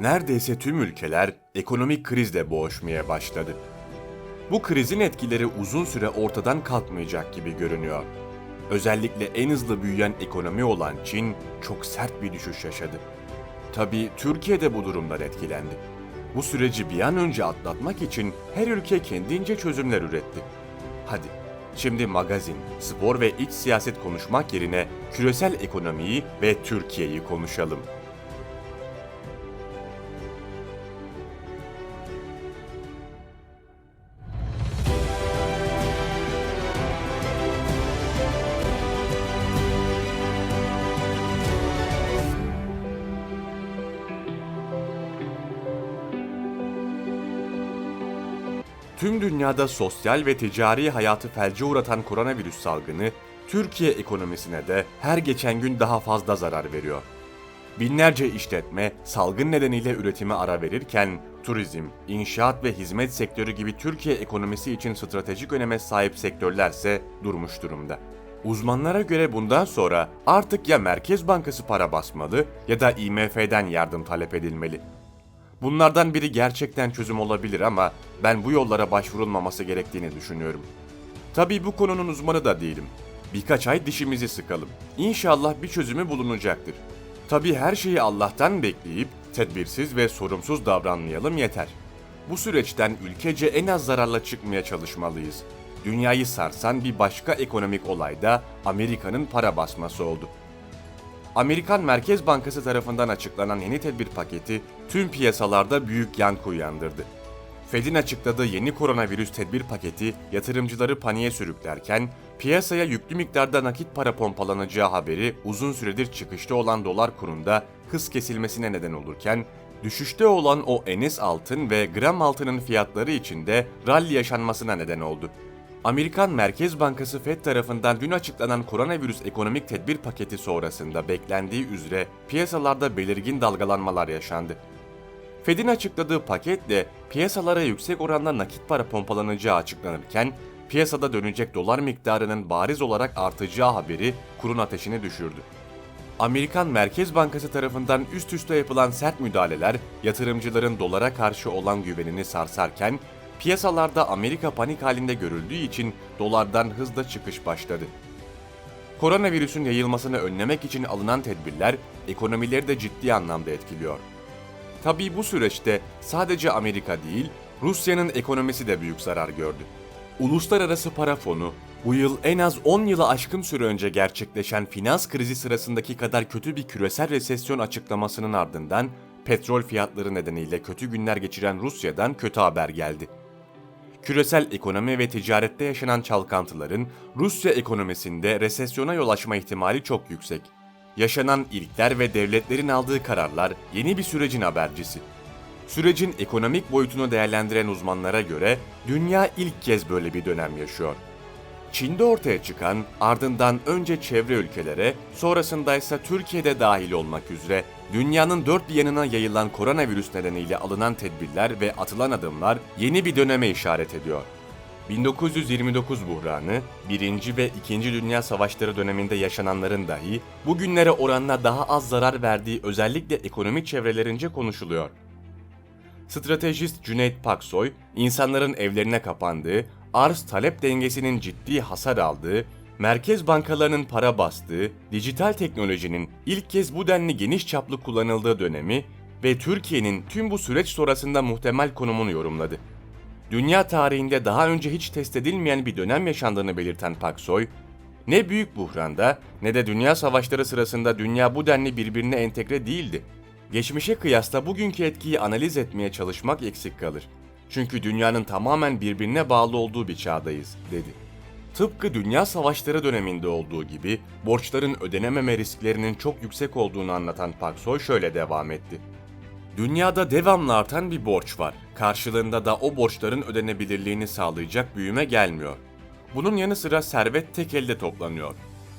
neredeyse tüm ülkeler ekonomik krizle boğuşmaya başladı. Bu krizin etkileri uzun süre ortadan kalkmayacak gibi görünüyor. Özellikle en hızlı büyüyen ekonomi olan Çin çok sert bir düşüş yaşadı. Tabii Türkiye de bu durumdan etkilendi. Bu süreci bir an önce atlatmak için her ülke kendince çözümler üretti. Hadi şimdi magazin, spor ve iç siyaset konuşmak yerine küresel ekonomiyi ve Türkiye'yi konuşalım. Tüm dünyada sosyal ve ticari hayatı felce uğratan koronavirüs salgını, Türkiye ekonomisine de her geçen gün daha fazla zarar veriyor. Binlerce işletme salgın nedeniyle üretime ara verirken, turizm, inşaat ve hizmet sektörü gibi Türkiye ekonomisi için stratejik öneme sahip sektörlerse durmuş durumda. Uzmanlara göre bundan sonra artık ya Merkez Bankası para basmalı ya da IMF'den yardım talep edilmeli. Bunlardan biri gerçekten çözüm olabilir ama ben bu yollara başvurulmaması gerektiğini düşünüyorum. Tabii bu konunun uzmanı da değilim. Birkaç ay dişimizi sıkalım. İnşallah bir çözümü bulunacaktır. Tabii her şeyi Allah'tan bekleyip tedbirsiz ve sorumsuz davranmayalım yeter. Bu süreçten ülkece en az zararla çıkmaya çalışmalıyız. Dünyayı sarsan bir başka ekonomik olay da Amerika'nın para basması oldu. Amerikan Merkez Bankası tarafından açıklanan yeni tedbir paketi tüm piyasalarda büyük yankı uyandırdı. Fed'in açıkladığı yeni koronavirüs tedbir paketi yatırımcıları paniğe sürüklerken piyasaya yüklü miktarda nakit para pompalanacağı haberi uzun süredir çıkışta olan dolar kurunda hız kesilmesine neden olurken düşüşte olan o enes altın ve gram altının fiyatları içinde rally yaşanmasına neden oldu. Amerikan Merkez Bankası Fed tarafından dün açıklanan koronavirüs ekonomik tedbir paketi sonrasında beklendiği üzere piyasalarda belirgin dalgalanmalar yaşandı. Fed'in açıkladığı paketle piyasalara yüksek oranda nakit para pompalanacağı açıklanırken piyasada dönecek dolar miktarının bariz olarak artacağı haberi kurun ateşini düşürdü. Amerikan Merkez Bankası tarafından üst üste yapılan sert müdahaleler yatırımcıların dolara karşı olan güvenini sarsarken piyasalarda Amerika panik halinde görüldüğü için dolardan hızla çıkış başladı. Koronavirüsün yayılmasını önlemek için alınan tedbirler ekonomileri de ciddi anlamda etkiliyor. Tabii bu süreçte sadece Amerika değil, Rusya'nın ekonomisi de büyük zarar gördü. Uluslararası Para Fonu, bu yıl en az 10 yılı aşkın süre önce gerçekleşen finans krizi sırasındaki kadar kötü bir küresel resesyon açıklamasının ardından petrol fiyatları nedeniyle kötü günler geçiren Rusya'dan kötü haber geldi. Küresel ekonomi ve ticarette yaşanan çalkantıların Rusya ekonomisinde resesyona yol açma ihtimali çok yüksek. Yaşanan ilkler ve devletlerin aldığı kararlar yeni bir sürecin habercisi. Sürecin ekonomik boyutunu değerlendiren uzmanlara göre dünya ilk kez böyle bir dönem yaşıyor. Çin'de ortaya çıkan, ardından önce çevre ülkelere, sonrasında ise Türkiye'de dahil olmak üzere dünyanın dört bir yanına yayılan koronavirüs nedeniyle alınan tedbirler ve atılan adımlar yeni bir döneme işaret ediyor. 1929 buhranı, 1. ve 2. Dünya Savaşları döneminde yaşananların dahi bugünlere oranla daha az zarar verdiği özellikle ekonomik çevrelerince konuşuluyor. Stratejist Cüneyt Paksoy, insanların evlerine kapandığı, arz-talep dengesinin ciddi hasar aldığı, merkez bankalarının para bastığı, dijital teknolojinin ilk kez bu denli geniş çaplı kullanıldığı dönemi ve Türkiye'nin tüm bu süreç sonrasında muhtemel konumunu yorumladı. Dünya tarihinde daha önce hiç test edilmeyen bir dönem yaşandığını belirten Paksoy, ne büyük buhranda ne de dünya savaşları sırasında dünya bu denli birbirine entegre değildi. Geçmişe kıyasla bugünkü etkiyi analiz etmeye çalışmak eksik kalır. Çünkü dünyanın tamamen birbirine bağlı olduğu bir çağdayız, dedi. Tıpkı dünya savaşları döneminde olduğu gibi borçların ödenememe risklerinin çok yüksek olduğunu anlatan Paksoy şöyle devam etti. Dünyada devamlı artan bir borç var. Karşılığında da o borçların ödenebilirliğini sağlayacak büyüme gelmiyor. Bunun yanı sıra servet tek elde toplanıyor.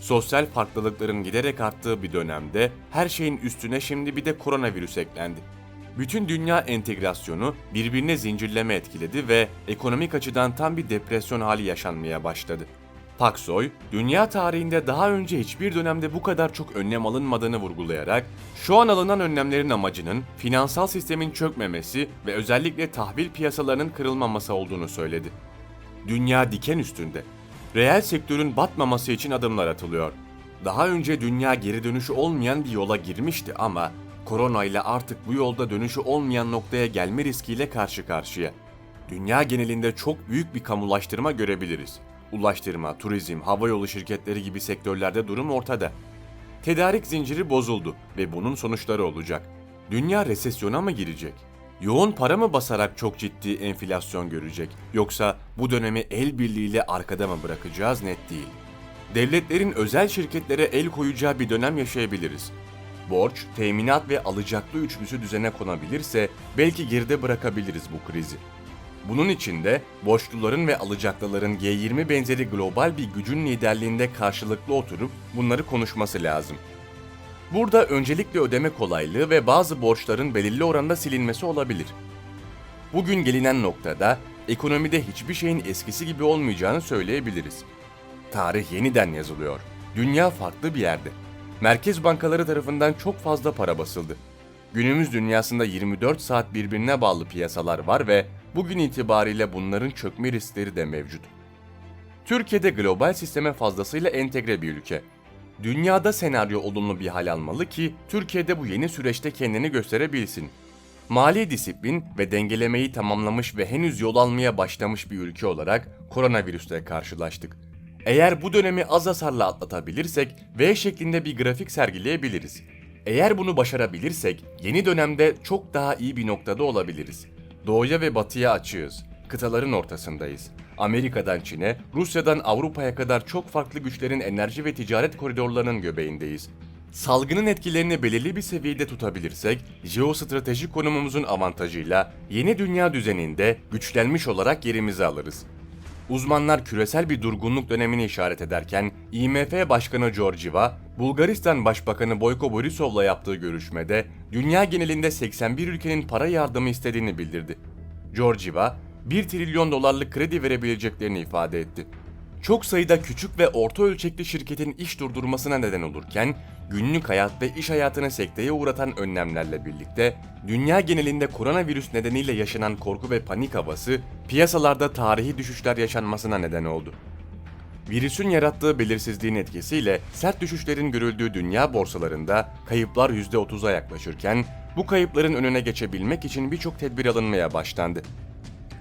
Sosyal farklılıkların giderek arttığı bir dönemde her şeyin üstüne şimdi bir de koronavirüs eklendi. Bütün dünya entegrasyonu birbirine zincirleme etkiledi ve ekonomik açıdan tam bir depresyon hali yaşanmaya başladı. Paksoy, dünya tarihinde daha önce hiçbir dönemde bu kadar çok önlem alınmadığını vurgulayarak, şu an alınan önlemlerin amacının finansal sistemin çökmemesi ve özellikle tahvil piyasalarının kırılmaması olduğunu söyledi. Dünya diken üstünde. Reel sektörün batmaması için adımlar atılıyor. Daha önce dünya geri dönüşü olmayan bir yola girmişti ama koronayla artık bu yolda dönüşü olmayan noktaya gelme riskiyle karşı karşıya. Dünya genelinde çok büyük bir kamulaştırma görebiliriz. Ulaştırma, turizm, havayolu şirketleri gibi sektörlerde durum ortada. Tedarik zinciri bozuldu ve bunun sonuçları olacak. Dünya resesyona mı girecek? Yoğun para mı basarak çok ciddi enflasyon görecek? Yoksa bu dönemi el birliğiyle arkada mı bırakacağız net değil. Devletlerin özel şirketlere el koyacağı bir dönem yaşayabiliriz. Borç, teminat ve alacaklı üçlüsü düzene konabilirse belki geride bırakabiliriz bu krizi. Bunun için de borçluların ve alacaklıların G20 benzeri global bir gücün liderliğinde karşılıklı oturup bunları konuşması lazım. Burada öncelikle ödeme kolaylığı ve bazı borçların belirli oranda silinmesi olabilir. Bugün gelinen noktada ekonomide hiçbir şeyin eskisi gibi olmayacağını söyleyebiliriz. Tarih yeniden yazılıyor. Dünya farklı bir yerde. Merkez bankaları tarafından çok fazla para basıldı. Günümüz dünyasında 24 saat birbirine bağlı piyasalar var ve bugün itibariyle bunların çökme riskleri de mevcut. Türkiye'de global sisteme fazlasıyla entegre bir ülke. Dünyada senaryo olumlu bir hal almalı ki Türkiye'de bu yeni süreçte kendini gösterebilsin. Mali disiplin ve dengelemeyi tamamlamış ve henüz yol almaya başlamış bir ülke olarak koronavirüsle karşılaştık. Eğer bu dönemi az hasarla atlatabilirsek V şeklinde bir grafik sergileyebiliriz. Eğer bunu başarabilirsek yeni dönemde çok daha iyi bir noktada olabiliriz. Doğuya ve batıya açığız. Kıtaların ortasındayız. Amerika'dan Çin'e, Rusya'dan Avrupa'ya kadar çok farklı güçlerin enerji ve ticaret koridorlarının göbeğindeyiz. Salgının etkilerini belirli bir seviyede tutabilirsek, jeostratejik konumumuzun avantajıyla yeni dünya düzeninde güçlenmiş olarak yerimizi alırız. Uzmanlar küresel bir durgunluk dönemini işaret ederken IMF Başkanı Georgieva, Bulgaristan Başbakanı Boyko Borisov'la yaptığı görüşmede dünya genelinde 81 ülkenin para yardımı istediğini bildirdi. Georgieva, 1 trilyon dolarlık kredi verebileceklerini ifade etti. Çok sayıda küçük ve orta ölçekli şirketin iş durdurmasına neden olurken, günlük hayat ve iş hayatını sekteye uğratan önlemlerle birlikte dünya genelinde koronavirüs nedeniyle yaşanan korku ve panik havası piyasalarda tarihi düşüşler yaşanmasına neden oldu. Virüsün yarattığı belirsizliğin etkisiyle sert düşüşlerin görüldüğü dünya borsalarında kayıplar %30'a yaklaşırken bu kayıpların önüne geçebilmek için birçok tedbir alınmaya başlandı.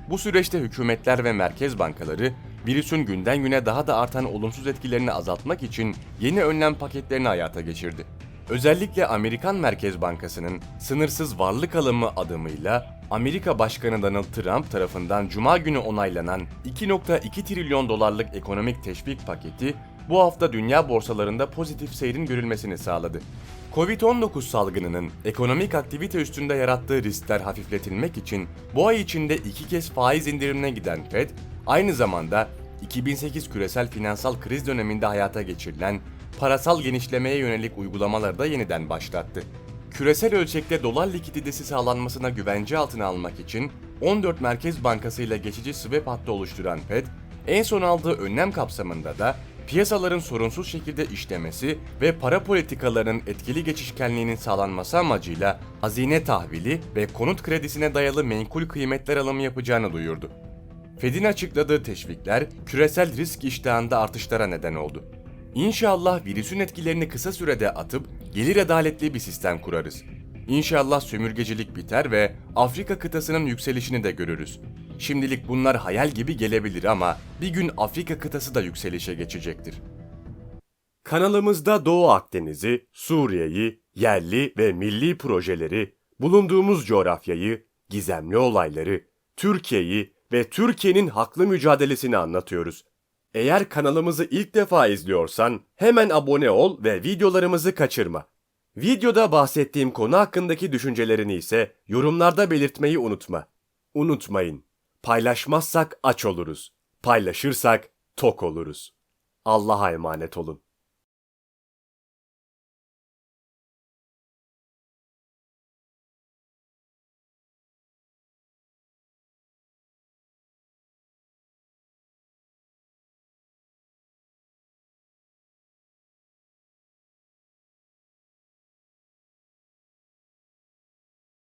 Bu süreçte hükümetler ve merkez bankaları virüsün günden güne daha da artan olumsuz etkilerini azaltmak için yeni önlem paketlerini hayata geçirdi. Özellikle Amerikan Merkez Bankası'nın sınırsız varlık alımı adımıyla Amerika Başkanı Donald Trump tarafından Cuma günü onaylanan 2.2 trilyon dolarlık ekonomik teşvik paketi bu hafta dünya borsalarında pozitif seyrin görülmesini sağladı. Covid-19 salgınının ekonomik aktivite üstünde yarattığı riskler hafifletilmek için bu ay içinde iki kez faiz indirimine giden Fed, aynı zamanda 2008 küresel finansal kriz döneminde hayata geçirilen parasal genişlemeye yönelik uygulamaları da yeniden başlattı. Küresel ölçekte dolar likiditesi sağlanmasına güvence altına almak için 14 Merkez Bankası ile geçici swap hattı oluşturan Fed, en son aldığı önlem kapsamında da piyasaların sorunsuz şekilde işlemesi ve para politikalarının etkili geçişkenliğinin sağlanması amacıyla hazine tahvili ve konut kredisine dayalı menkul kıymetler alımı yapacağını duyurdu. Fed'in açıkladığı teşvikler küresel risk iştahında artışlara neden oldu. İnşallah virüsün etkilerini kısa sürede atıp gelir adaletli bir sistem kurarız. İnşallah sömürgecilik biter ve Afrika kıtasının yükselişini de görürüz. Şimdilik bunlar hayal gibi gelebilir ama bir gün Afrika kıtası da yükselişe geçecektir. Kanalımızda Doğu Akdeniz'i, Suriye'yi, yerli ve milli projeleri, bulunduğumuz coğrafyayı, gizemli olayları, Türkiye'yi ve Türkiye'nin haklı mücadelesini anlatıyoruz. Eğer kanalımızı ilk defa izliyorsan hemen abone ol ve videolarımızı kaçırma. Videoda bahsettiğim konu hakkındaki düşüncelerini ise yorumlarda belirtmeyi unutma. Unutmayın, paylaşmazsak aç oluruz, paylaşırsak tok oluruz. Allah'a emanet olun.